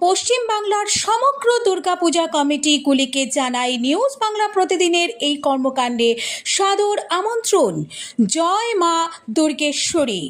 পশ্চিমবাংলার সমগ্র দুর্গাপূজা কমিটিগুলিকে জানাই নিউজ বাংলা প্রতিদিনের এই কর্মকাণ্ডে সাদর আমন্ত্রণ। জয় মা দুর্গেশ্বরী।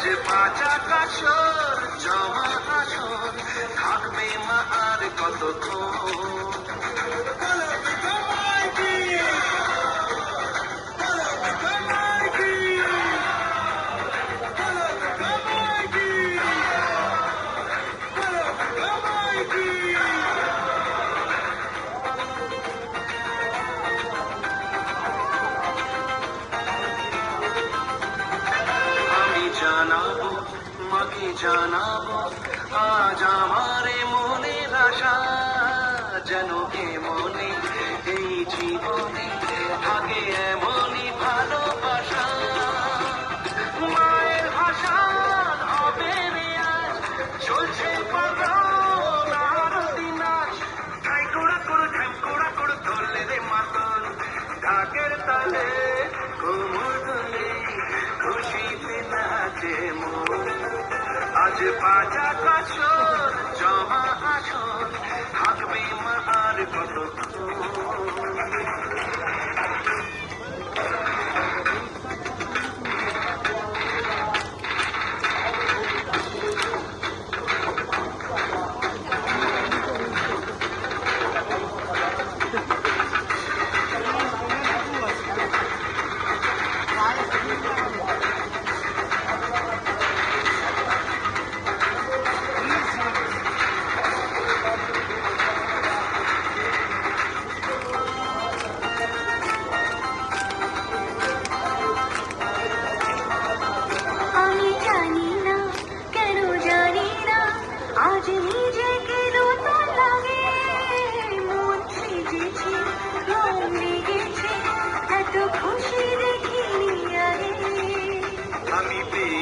আজ বাঁচা জমা আসর থাকবে মা আর কতক্ষণ? জানাব, আজ আমার মনের আশা। যেন কে মনে এই জীবনে থাকে এমনই ভালোবাসা। মায়ের ভাষা হবে রে আজ, চলছে তালে। de paz, de MVP.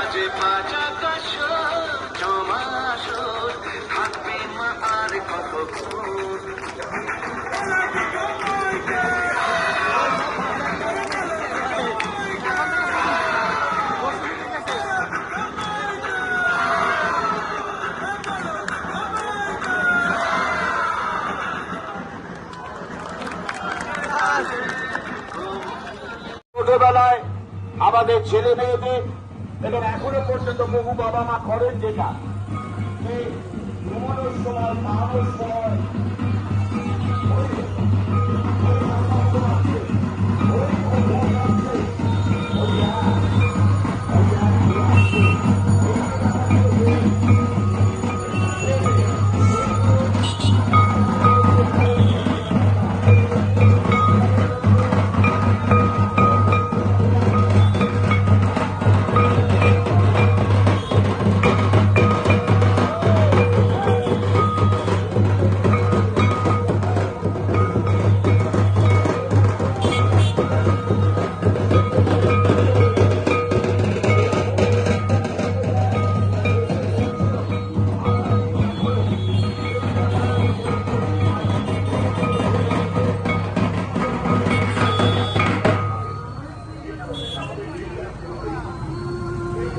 বাজে বাজা কাশোর জমাসোর থাকবে মা আর কতক্ষণ ছোটবেলায় আমাদের ছেলে মেয়েদের এবং এখনও পর্যন্ত বহু বাবা মা করেন যেটা যে ঘুমানোর সময় মানুষ সময়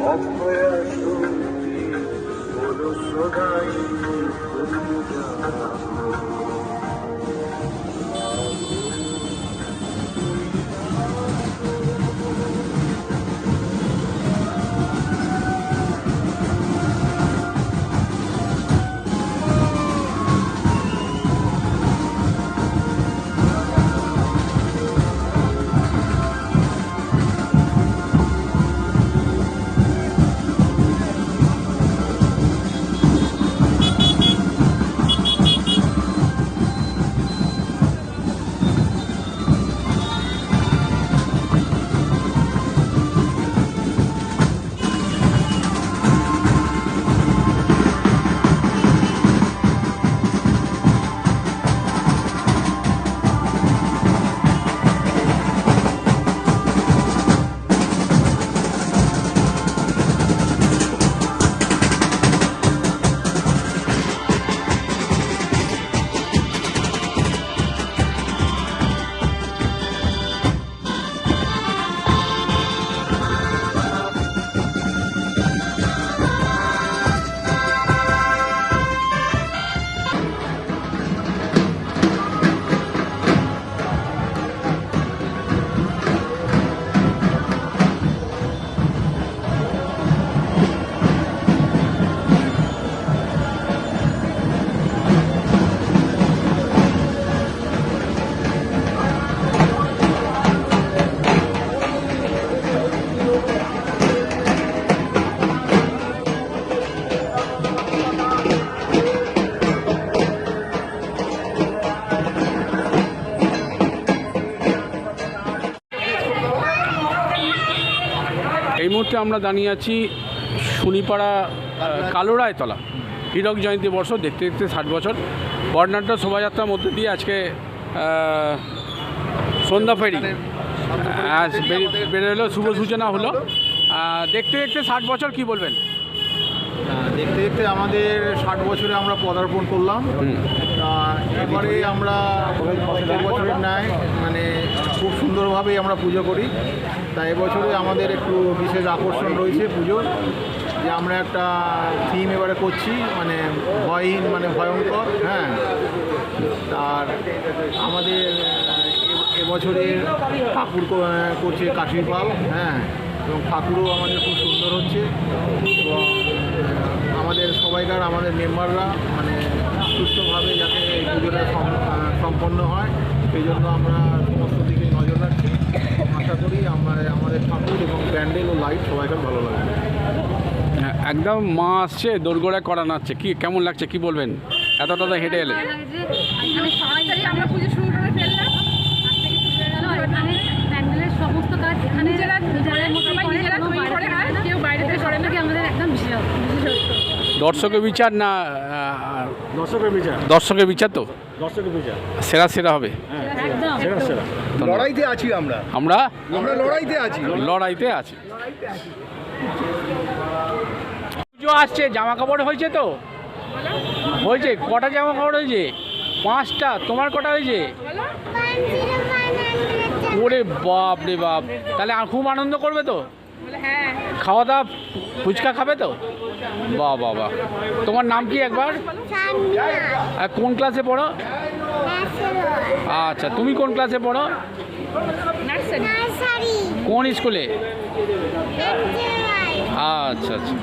Hopefully. আমরা দাঁড়িয়ে আছি শনিপাড়া আহ, কালোরায়তলা হীরক জয়ন্তী বর্ষ দেখতে দেখতে ষাট বছর। বর্ণাঢ্য শোভাযাত্রার মধ্যে দিয়ে আজকে সন্ধ্যা ফেরি। বেরিয়ে- বেরিয়ে শুভ সূচনা হলো। দেখতে দেখতে ষাট বছর কি বলবেন? হ্যাঁ, দেখতে দেখতে আমাদের ষাট বছরে আমরা পদার্পণ করলাম। এবারে আমরা প্রত্যেক বছরের ন্যায় মানে খুব সুন্দরভাবেই আমরা পুজো করি। তা এবছরে আমাদের একটু বিশেষ আকর্ষণ রয়েছে পুজোর, যে আমরা একটা থিম এবারে করছি মানে ভয়হীন মানে ভয়ঙ্কর হ্যাঁ। আর আমাদের এবছরের ঠাকুর করছে কাঠির পাল হ্যাঁ। এবং ঠাকুরও আমাদের খুব সুন্দর হচ্ছে। এবং আমাদের সবাইকার, আমাদের মেম্বাররা মানে সুস্থভাবে যাতে পুজোটা সম্পন্ন হয়, সেই জন্য আমরা সমস্ত দিকে নজর রাখছি। আমাদের ঠাকুর এবং প্যান্ডেল ও লাইট সবাইকার ভালো লাগবে হ্যাঁ, একদম মা আসছে দোরগোড়ায় করা নাচছে। কি কেমন লাগছে? কি বলবেন? এতটা তো হেঁটে এলেন এখানে সবাই তারিখ আমরা পুজো শুরু করে ফেললাম। আজ থেকে শুরু গেল এখানে প্যান্ডেলের সমস্ত কাজ এখানে নিজেরা নিজেদের মতো সবাই নিজেরা তৈরি করে কেউ বাইরে থেকে সরে না। আমাদের একদম বিশেষ দর্শকের বিচার না দর্শকের বিচার। দর্শকের বিচার তো? দর্শকের বিচার সেরা সেরা হবে। একদম। লড়াইতে আছি আমরা। আমরা? আমরা লড়াইতে আছি। লড়াইতে আছি। পুজো আসছে জামা কাপড় হয়েছে তো? হয়েছে কটা জামা কাপড় হয়েছে? পাঁচটা তোমার কটা হয়েছে? ওরে বাপ রে বাপ। তাহলে আর খুব আনন্দ করবে তো? হ্যাঁ খাওয়া দাওয়া ফুচকা খাবে তো? বাহ বা বাহ। তোমার নাম কি একবার? আর কোন ক্লাসে পড়ো? আচ্ছা তুমি কোন ক্লাসে পড়ো? কোন স্কুলে? আচ্ছা আচ্ছা।